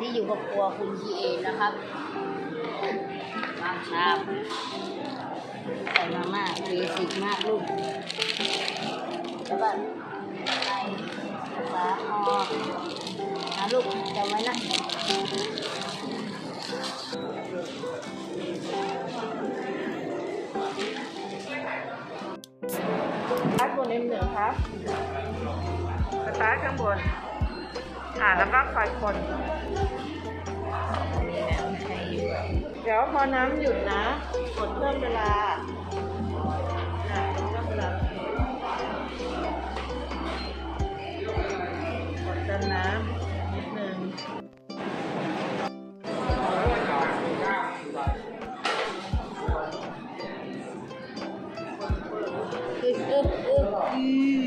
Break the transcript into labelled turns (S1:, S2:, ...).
S1: ที่อยู่กับครัวคุณพีเอนะครับวางชามใส่มาม่าเบสิกมากลูกแล้วก็ใส่ฝาห่อนะลูกจำไว้นะส
S2: ตาร์ทบน M1 ครับสตาร์ทข้างบน ค่ะแล้วก็คอยคนเดี๋ยวพอน้ำหยุดนะกดเพิ่มเวลาน้ำนิดนึง
S1: อึ๊บอึ๊บอึ๊บ